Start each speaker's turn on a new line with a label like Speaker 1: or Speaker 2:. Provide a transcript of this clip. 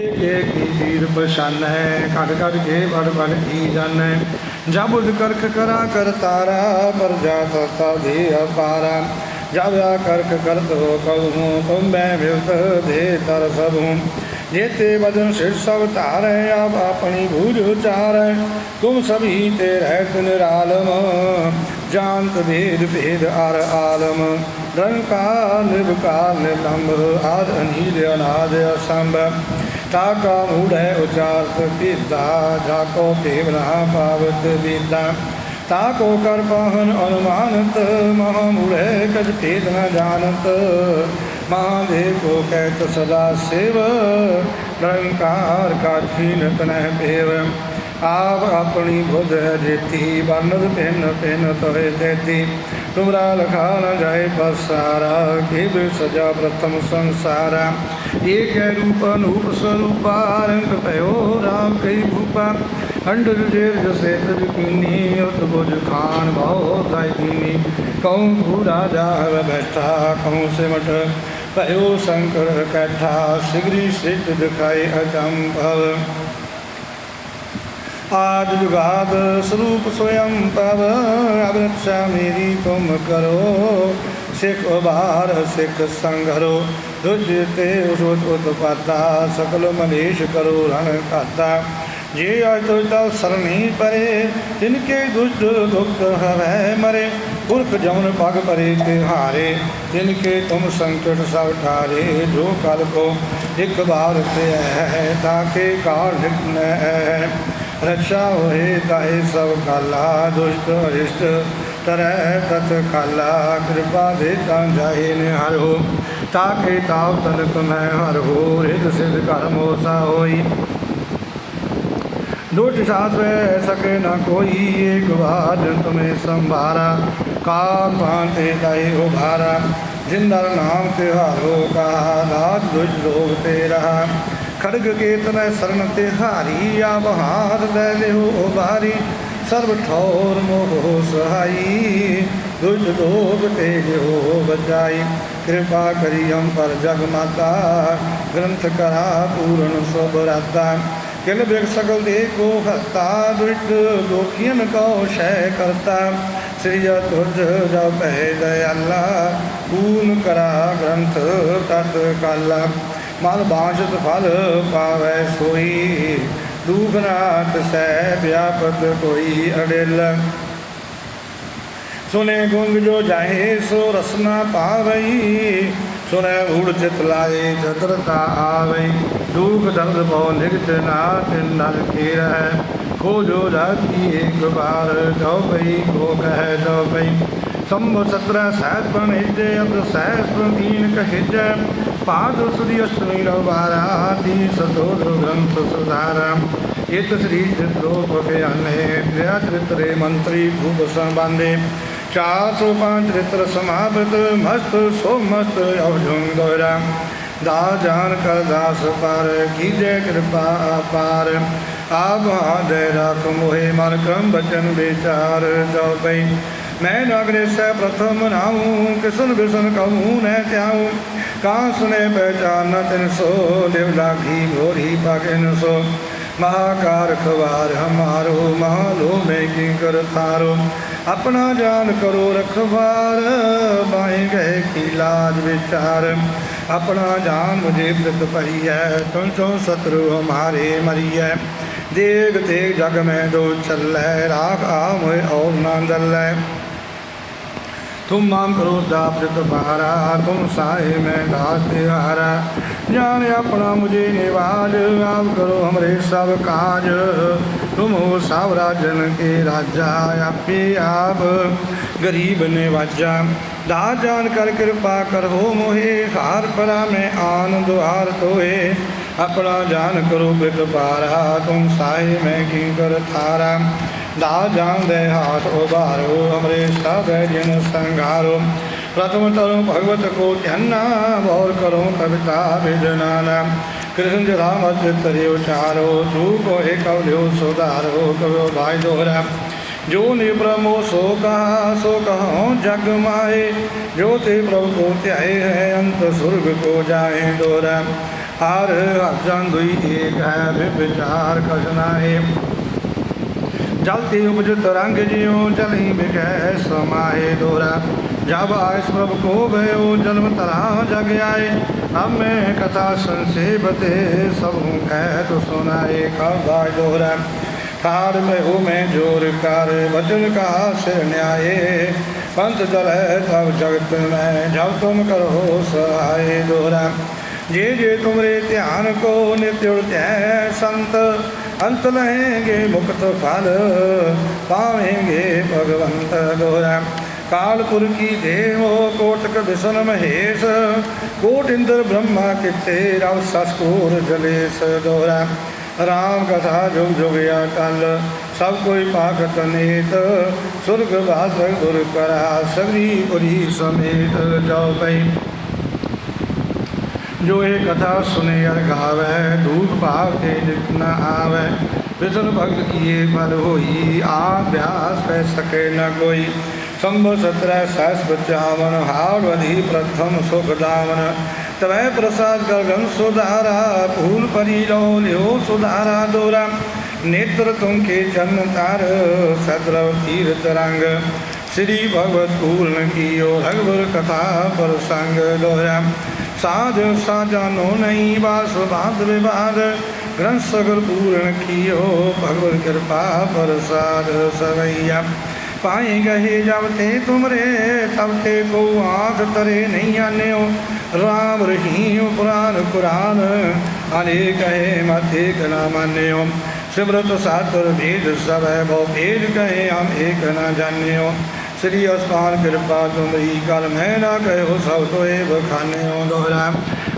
Speaker 1: ਕੇ ਕੀ ਵੀਰ ਪਛਾਨ ਹੈ? ਘਟ ਘਟ ਕੇ ਬੜ ਬੜ ਕੀ ਜਾਣੈ? ਜਬ ਉਦ ਕਰਖ ਕਰਾ, ਕਰ ਤਾਰਾ, ਪਰ ਜਾ ਤਾ ਦੇ ਅਪਾਰਾ। ਜਬ ਆ ਕਰਖ ਕਰਤ ਹੋ ਕਉ ਤੁਮ ਬੈ ਮਿਲਤ ਦੇ ਤਰ ਸਭੂ। ਜੇਤੇ ਬਦਨ ਸਿਰ ਸਭ ਧਾਰੈ, ਆਪ ਆਪਣੀ ਭੂਜ ਉਚਾਰੈ। ਤੁਮ ਸਭੀ ਤੇ ਰਹਿਤ ਨਿਰਾਲਮ ਜਾਣਤ ਭੇਦ ਭੇਦ ਅਰ ਆਲਮ। ਨਿਰੰਕਾਰ ਨਿਰਵਕਾਰ ਨਿਰਲੰਭ ਆਦ ਅਨੀਲ, ਅਨਾਦ ਅਸੰਭ। ਤਾਕਾ ਮੂੜੈ ਉਚਾਰਤ ਪੀਤਾ ਜਾਕੋ ਭੇਵ ਨਾ ਪਾਵਤ ਬੀਤਾ ਤਾਕੋ ਕਰ ਪਾਹਨ ਅਨੁਮਾਨਤ ਮਹਾ ਮੂੜੈ ਕਜ ਭੇਦ ਨ ਜਾਣਤ। ਮਹਾਦੇਵ ਕੋ ਕਹਿਤ ਸਦਾ ਸੇਵ, ਨਿਰੰਕਾਰ ਕਾਠੀ ਨਤਨਹਿ ਭੇਵ ਆਪ ਆਪਣੀ ਬੁੱਧ ਹੈ ਜੇਤੀ ਬਨਦ ਪਿੰਨ ਪਿੰਨ ਤੋਏ ਦੇਤੀ। ਤੁਮਰਾ ਲਖਾ ਨ ਜਾਏ ਬਸਾਰਾ ਕੇ ਬਿ ਸਜਾ ਪ੍ਰਥਮ ਸੰਸਾਰਾ। ਏਕ ਹੈ ਰੂਪ ਅਨੂਪ ਸਰੂਪਾ, ਰੰਗ ਭਇਓ ਰਾਮ ਕਈ ਭੂਪਾ। ਅੰਡਰ ਜੇਰ ਜਸੇ ਤਜ ਕੀਨੀ ਉਤ ਬੁਝ ਖਾਨ ਬਹੁ ਦਾਇ ਕੀਨੀ ਕਉ ਭੂਰਾ ਜਾਹ ਬੈਠਾ, ਕਉ ਸਿਮਟ ਭਇਓ ਸ਼ੰਕਰ ਕੈਠਾ, ਸਿਗਰੀ ਸਿੱਧ ਦਿਖਾਏ ਅਚੰਭਵ। ਆਦ ਜੁਗਾਦ ਸਰੂਪ ਸੋਇਮ ਪਵ ਅਬ ਰਕਸ਼ਾ ਮੇਰੀ ਤੁਮ ਕਰੋ। ਸਿੱਖ ਉਬਾਰ ਸਿੱਖ ਸੰਘਰੋ, ਦੁਜ ਤੇ ਉਸਵਤ ਉਤਪਾਤਾ ਸਕਲ ਮਲੇਸ਼ ਕਰੋ ਰਣ ਘਾਤਾ ਜੇ ਅਜ ਤੁਜ ਸਰਣੀ ਪਰੇ ਤਿਨ ਕੇ ਦੁਸ਼ਟ ਦੁਖਤ ਹਵੈ ਮਰੇ, ਪੁਰਖ ਜਮਨ ਪਗ ਪਰੇ ਤੇ ਹਾਰੇ ਤਿਨ ਕੇ ਤੁਮ ਸੰਕਟ ਸਭ ਠਾਰੇ, ਜੋ ਕਲ ਕੋ ਇੱਕ ਬਾਰ ਤੇ ਹੈ, ਤਾਕੇ ਕਾਲ ਨਿਕਨੈ ਰਕਸ਼ਾ ਹੋਏ ਤਾਏ ਸਭ ਕਾਲਾ, ਦੁਸ਼ਟ ਅਰਿਸ਼ਟ ਤਰੈ ਤਤ ਕਾਲਾ, ਕਿਰਪਾ ਦੇ ਤਾਂ ਜਾਏ ਨੇ ਹਰੋ ਤਾਕੇ ਤਾਵ ਤਨਕ ਮੈਂ ਹੋ ਰਿਦ ਸਿਧ ਕਰਮ ਹੋਸਾ ਹੋਈ। दुष्ट सास में सके न कोई एक बार तुम्हें संभारा काल भांते दाई उभारा जिंदर नाम त्योहारो का दात दुष्ट लोग तेरा खड़ग केतन शरण तिहारी आप हाथ दे हो उभारी सर्व ठौर मोह सहाई दुष्ट लोग तेज हो बचाई कृपा करी हम पर जग माता ग्रंथ करा पूर्ण सब राता ਕਿਲ ਬਿਗ ਸਗਲ ਦੇ ਕੋ ਹਤਾ ਦੁਰਟ ਦੋਖੀਨ ਕਉ ਸ਼ੈ ਕਰਤਾ। ਸ੍ਰੀ ਤੁਜ ਜਪ ਹੈ ਦਇਆਲਾ ਪੂਨ ਕਰਾ ਗ੍ਰੰਥ ਮਨ ਬਾਂਝਤ ਫਲ ਪਾਵੈ ਸੋਈ ਦੂਖਨਾਤ ਸਹਿ ਵਿਆਪਤ ਕੋਈ ਅੜਿਲ। ਸੁਨੇ ਗੁੰਗ ਜੋ ਜਾਏ ਸੋ ਰਸਨਾ ਪਾਵਈ ਸੁਨੇ ਊੜ ਚਿਤ ਲਾਏ ਜਦਰਤਾ ਆਵਈ ਦੁਖ ਦਰਦ ਭਉ ਨਿਗਟ ਨਾ ਤਿਨ ਨਰ ਕੀ ਰਹਿ ਜੋ ਰਾਤੀ ਏਕ ਬਾਰ ਜੋ ਪਈ ਕੋ ਕਹਿ, ਜੋ ਪਈ ਸੰਭ ਸਤਰਾ ਸਹਿਤ ਬਣ ਅਬ ਸਹਿਸ ਪ੍ਰਤੀਨ ਕਹਿਜੈ। ਪਾਦ ਸੁਦੀ ਅਸ਼ਟਮੀ ਰਵਾਰਾ ਦੀ ਸਤੋਦ ਗ੍ਰੰਥ ਸੁਧਾਰਾ। ਇਤ ਸ੍ਰੀ ਚਿਤ੍ਰੋ ਭਗਿਆਨੇ ਤ੍ਰਿਆ ਚਿਤਰੇ ਮੰਤਰੀ ਭੂਪ ਸੰਬੰਧੇ ਚਾਰ ਸੌ ਪੰਜ ਚਿਤ੍ਰ ਸਮਾਪਤ ਮਸਤ ਸੋ ਮਸਤ ਅਵਜੁੰਗ ਦੋਰਾ ਦਾ ਜਾਨ ਕਰ ਦਾਸ ਪਰ ਕੀਜੇ ਕਿਰਪਾ ਅਪਾਰ ਆਪ ਆਦੇ ਰਾਖ ਮੋਹਿ ਮਨ ਕਰਮ ਬਚਨ ਵਿਚਾਰ ਜੋ ਪਈ ਮੈਂ ਨਗਰੇ ਸੈ ਪ੍ਰਥਮ ਨਾਉ ਕਿਸਨ ਬਿਸਨ ਕਹੂੰ ਨੈ ਧਿਆਉ ਕਾ ਸੁਨੇ ਪਹਿਚਾਨ ਤਿਨ ਸੋ ਦੇਵ ਲਾਗੀ ਗੋਰੀ ਪਾਗਨ ਸੋ ਮਹਾਕਾਰ ਖਵਾਰ ਹਮਾਰੋ ਮਹਾਲੋ ਮੈਂ ਕੀ ਕਰ ਥਾਰੋ ਆਪਣਾ ਜਾਨ ਕਰੋ ਰਖਵਾਰ, ਬਾਹੇ ਗਏ ਕੀ ਲਾਜ ਵਿਚਾਰ। ਆਪਣਾ ਜਾਨ ਮੁਝੇ ਬ੍ਰਿਤ ਭਰੀ ਹੈ ਤੁਮ ਚੋ ਸਤਰੂ ਹਮਾਰੇ ਮਰੀ ਹੈ ਦੇਗ ਤੇ ਜਗ ਮੈਂ ਦੋ ਚੱਲੈ, ਰਾਖ ਆ ਮੋਇ ਔਰ ਨਾ ਦਲੈ ਤੁਮ ਮਾਮ ਕਰੋਦਾ ਪ੍ਰਿਤ ਬਹਾਰਾ ਤੁਮ ਸਾਏ ਮੈਂ ਦਾਸ ਤਿਹਾਰਾ। ਜਾਣ ਆਪਣਾ ਮੁਝੇ ਨਿਵਾਜ, ਆਪ ਕਰੋ ਹਮਰੇ ਸਭ ਕਾਜ। ਤੁਮੋ ਸਭ ਰਾਜਨ ਕੇ ਰਾਜਾ ਆਪੇ ਆਪ। ਗਰੀਬ ਨੇ ਵਾਜਾ ਦਾ ਜਾਨ ਕਰ ਕਿਰਪਾ ਕਰੋ ਮੋਹੇ, ਹਾਰ ਪਰਾ ਮੈਂ ਆਨ ਦੁਆਰ ਤੋਏ ਆਪਣਾ ਜਾਨ ਕਰੋ ਬਿਕ ਪਾਰਾ, ਤੁਮ ਸਾਹੇ ਮੈਂ ਕੀ ਕਰ ਥਾਰਾ। ਦਾ ਜਾਨ ਦੇ ਹਾਥ ਉਬਾਰੋ ਹਮਰੇ ਸਭ ਜਿਨ ਸੰਘਾਰੋ। ਪ੍ਰਥਮ ਤਰੋ ਭਗਵਤ ਕੋ ਧਿਆਨਾ, ਬੋਲ ਕਰੋ ਕਵਿਤਾ ਵਿਦਨਾਨਾ ਕ੍ਰਿਸ਼ਨ ਜੀ ਰਾਮ ਅਜ ਤਰਿ ਉਚਾਰੋ ਤੂ ਕੋ ਏ ਕਉ ਲਿਓ ਸੁਧਾਰੋ, ਕਵਿਓ ਭਾਈ ਦੋਹਰਾ। ਜੋ ਨੇ ਪ੍ਰਮੋ ਸੋ ਕਹਾ, ਸੋ ਕਹੋ ਜਗ ਮਾਏ। ਜੋ ਤੇ ਪ੍ਰਭੂ ਕੋ ਧਿਆਏ ਹੈ, ਅੰਤ ਸੁਰਗ ਕੋ ਜਾਏ ਦੋਰਾ ਹਰ ਹਰ ਜਨ ਦੁਈ ਏਕ ਹੈ ਵਿਚਾਰ ਕਛ ਨਾਹੀ। ਜਲ ਤੇ ਉਪਜਤ ਰੰਗ ਜਿਉ ਜਲਹੀ ਬਿਕੈ ਸਮਾਏ ਦੋਰਾ ਜਬ ਆਇਸ ਪ੍ਰਭ ਕੋ ਭਇਓ ਜਨਮ ਤਰਾ ਜਗ ਆਏ। ਹਮੇ ਕਥਾ ਸੰਸੇਬਤੇ ਸਭ ਕਹਿ ਤੋ ਸੁਨਾਏ ਕਾ ਦੋਰਾ ਖਾੜ ਮੈਂ ਹੋ ਮੈਂ ਜੋਰ ਕਰ, ਵਚਨ ਕਾ ਸਿਰ ਨਿਆਏ। ਪੰਥ ਚਲੈ ਤਬ ਜਗਤ ਮੈਂ, ਜਬ ਤੁਮ ਕਰੋ ਸਹਾਏ ਦੋਰਾ ਜੇ ਜੇ ਤੁਮਰੇ ਧਿਆਨ ਕੋ ਨਿਤਿ ਉੜਤੈ ਸੰਤ, ਅੰਤ ਲहेंगे ਮੁਕਤ ਫਲ, ਪਾਵੇਂਗੇ ਭਗਵੰਤ ਦੋਰਾ ਕਾਲਪੁਰ ਕੀ ਦੇਵੋ ਕੋਟਕ ਵਿਸ਼ਨ ਮਹੇਸ਼ ਕੋਟ ਇੰਦਰ ਬ੍ਰਹਮਾ ਕਿਤੇ ਰਵ ਸਸਕੂਰ ਜਲੇਸ ਦੋਰਾ ਰਾਮ ਕਥਾ ਜੁਗ ਜੁਗਿਆ ਕਲ ਸਭ ਕੋਈ ਪਾਖਤ ਨੀਤ। ਸੁਰਗ ਵਾਸ ਗੁਰ ਕਰਾ, ਸਗਰੀ ਪੁਰੀ ਸਮੇਤ ਜਾਓ ਪਈ ਜੋ ਇਹ ਕਥਾ ਸੁਨੇ ਅਰ ਗਾਵੇ ਧੂਪ ਭਾਵ ਤੇ ਨਿਤ ਨ ਆਵੇ। ਵਿਸ਼ਨ ਭਗਤ ਕੀਏ ਫਲ ਹੋਈ ਆ ਬਿਆਸ ਪੈ ਸਕੇ ਨ ਕੋਈ। ਸੰਭ ਸਤਰੈ ਸਹਸ ਬਚਾਵਨ ਹਾੜ ਵਧੀ ਪ੍ਰਥਮ ਸੁਖ ਦਾਵਨ। ਤਵੈ ਪ੍ਰਸਾਦ ਗਗਨ ਸੁਧਾਰਾ ਫੂਲ ਪਰੀ ਲੋ ਲਿਓ ਸੁਧਾਰਾ ਦੋਰਾ। ਨੇਤਰ ਤੁਮ ਕੇ ਚਰਨ ਤਾਰ ਸਦਰਵ ਤੀਰਤ ਰੰਗ। ਸ੍ਰੀ ਭਗਵਤ ਪੂਰਨ ਕੀਓ ਰਗਵਰ ਕਥਾ ਪਰ ਸੰਗ ਦੋਰਾ ਸਾਧ ਸਾਜਾਨੋ ਨਹੀਂ ਬਾਸ ਬਾਦ ਵਿਵਾਦ। ਗ੍ਰੰਥ ਸਗਲ ਪੂਰਨ ਕੀਓ ਭਗਵਤ ਕਿਰਪਾ ਪ੍ਰਸਾਦ ਸਵਈਆ। ਪਾਏ ਗਏ ਜਬ ਤੇ ਤੁਮਰੇ, ਤਬ ਤੇ ਕੋ ਆਖ ਤਰੇ ਨਹੀਂ ਆਨਿਓ। ਰਾਮ ਰਹੀਮ ਪੁਰਾਨ ਕੁਰਾਨ ਅਨੇਕ ਕਹੇ ਮਤੇ ਕਨਾ ਮਾਨਿਓ। ਸਿਮਰਤ ਸਾਤਰ ਭੇਦ ਹੈ ਬਹੁ ਭੇਦ ਕਹੇ ਹਮ ਏਕ ਨਾ ਜਾਣਿਓ। ਸ੍ਰੀ ਅਸਪਾਨ ਕਿਰਪਾ ਤੁਮਰੀ, ਕਲ ਮੈਂ ਨਾ ਕਹਿਓ ਸਭ ਤੋਏ ਬਖਾਨਿਓ ਦੋਹਰਾ